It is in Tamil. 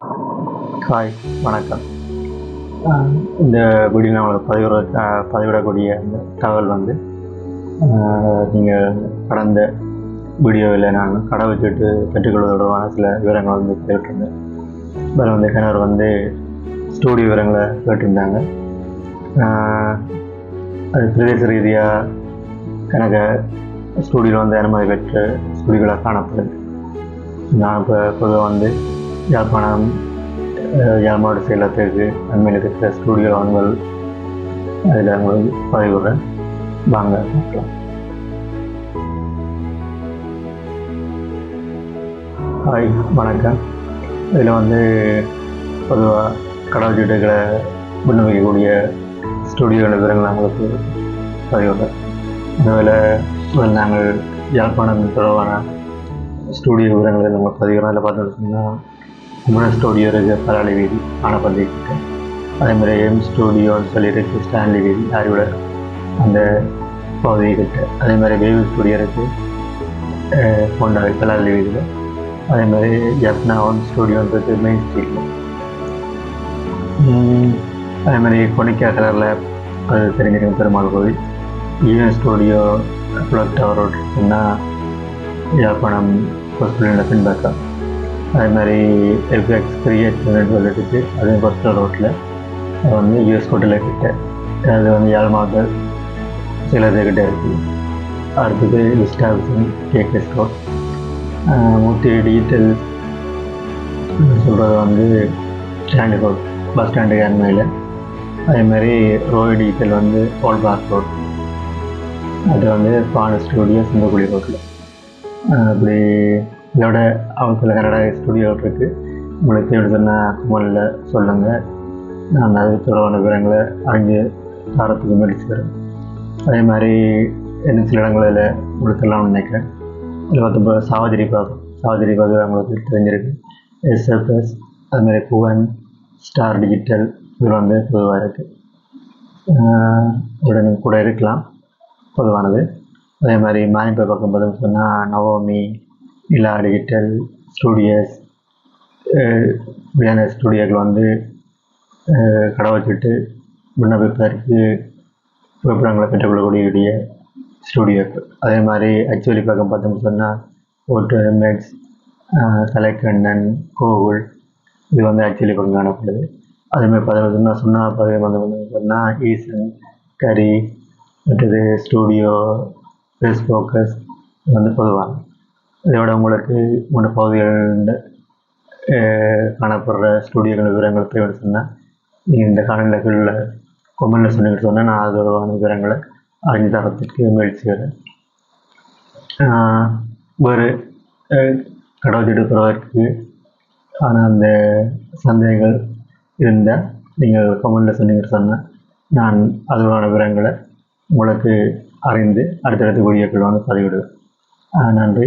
ஹாய் வணக்கம். இந்த வீடியோ நான் உங்களுக்கு பதிவிட பதிவிடக்கூடிய அந்த தகவல் வந்து நீங்கள் கடந்த வீடியோவில் நான் கடை வச்சுட்டு பெற்றுக்கொள்வது தொடர்பான சில விவரங்கள் வந்து கேட்டிருந்தேன். அதில் வந்து கிணறு வந்து ஸ்டூடியோ விவரங்களை கேட்டிருந்தாங்க. அது பிரதேச ரீதியாக எனக்கு ஸ்டூடியோவில் வந்து அனுமதி பெற்ற ஸ்டூடியோவில் காணப்படுது. நான் இப்போ பொதுவாக வந்து யாழ்ப்பாணம் அஹ் சேலத்துக்கு அண்மையில் இருக்கிற ஸ்டூடியோ வாங்கல் அதில் உங்களுக்கு பதிவுறேன் வாங்க பார்க்கலாம் ஹாய் வணக்கம். இதில் வந்து பொதுவாக கடவுள் சீட்டுகளை விண்ணப்பிக்கக்கூடிய ஸ்டூடியோ விவரங்கள் நான் உங்களுக்கு பதிவுறேன் அதில் நாங்கள் யாழ்ப்பாணம் தொடர்பான ஸ்டூடியோ விவரங்களை நம்ம பதிவுறோம் அதில் சொன்னால் குமரன் ஸ்டூடியோ இருக்குது பலாளி வீதி ஆனப்பள்ளிக்கிட்ட அதே மாதிரி எம் ஸ்டூடியோன்னு சொல்லி இருக்கு ஸ்டான்லி வீதி அறிவுட அந்த பகுதி கிட்ட அதே மாதிரி வேவு ஸ்டூடியோ இருக்குது கொண்டாடி பலாளி வீதியில் அதே மாதிரி ஜப்னா ஒன் ஸ்டூடியோன்றது மெயின் ஸ்ட்ரீட்டில் அதே மாதிரி கொனிக்கா கலரில் அது தெரிஞ்சிருக்கும் பெருமாள் கோவில். Even studio Apollo tower road இருக்குன்னா யாழ்ப்பாணம் ஹாஸ்பிட்டலில் பின்பக்கம். அதே மாதிரி எஃப்எக்ஸ் கிரியேட் சொல்லிட்டு அதே பஸ்டர் ரோட்டில் அது வந்து யூஎஸ் ஹோட்டலில் கிட்ட. அது வந்து யாழ் மாவட்ட சிலதுக்கிட்ட இருக்குது அடுத்தது Vistavision KK store Murthy digital சொல்கிறது வந்து ஸ்டாண்டு ரோட் பஸ் ஸ்டாண்டுக்கு அண்மையில் அதேமாதிரி ரோய் டிஜிட்டல் வந்து ஓல்ட் பார்க் ரோட் அது வந்து பான ஸ்டூடியோ சிங்கக்குழி ரோட்டில் அப்படி இதோட அவத்துல கனடா ஸ்டுடியோ இருக்குது உங்களுக்கு எப்படி சொன்னால் குமலில் சொல்லுங்கள் நான் அது தொடர்பான விவரங்களை அறிஞ்சு தாரத்துக்கு முயற்சி தரேன் அதே மாதிரி என்ன சில இடங்களில் கொடுக்கலாம்னு நினைக்கிறேன். அதில் பார்த்தப்போ சாவதிரி பாகம் சாவதிரி பாகம் அவங்களுக்கு தெரிஞ்சிருக்கு. எஸ்எஃப்எஸ் அதுமாதிரி குவன் ஸ்டார் டிஜிட்டல் இதில் வந்து பொதுவாக இருக்குது உடனே கூட இருக்கலாம். பொதுவானது. அதே மாதிரி மானிப்பை பக்கம் பார்த்தோம்னு சொன்னால் நவோமி இல்லை டிஜிட்டல் ஸ்டூடியோஸ் இப்படியான ஸ்டூடியோக்கள் வந்து கடை வச்சுட்டு விண்ணப்பிப்பதற்கு விவரங்களை பெற்றுக்கொள்ளக்கூடிய ஸ்டூடியோக்கள் அதே மாதிரி ஆக்சுவலி பக்கம் பார்த்தோம்னு சொன்னால் ஓட்டு எம்எக்ஸ் கலைக்கண்ணன் கோகுல் இது வந்து ஆக்சுவலி பக்கம் காணப்படுது. அதேமாதிரி பார்த்தோம்னா சொன்னால் பதிவு வந்து சொன்னால் ஈசன் கரி மற்றது ஸ்டூடியோ ஃபேஸ் ஃபோக்கஸ் இது வந்து பொதுவாக இதோட உங்களுக்கு உங்களோட பகுதிகளில் காணப்படுற ஸ்டூடியோக்கள் விவரங்கள் தேவை சொன்னால் நீங்கள் இந்த காலநிலைகளில் கொமெண்டில் சொன்னீங்க சொன்னால் நான் அதோட விவரங்களை அறிஞ்சு தரத்துக்கு முயற்சி செய்கிறேன் வேறு கடவுள் எடுக்கிறவருக்கு ஆனால் அந்த சந்தேகங்கள் இருந்தால் நீங்கள் கமெண்டில் சொன்னீங்க சொன்னால் நான் அதோட விவரங்களை உங்களுக்கு அறிந்து அடுத்தடுத்த வீடியோக்கள் வந்து பதிவிடுவேன். நன்றி.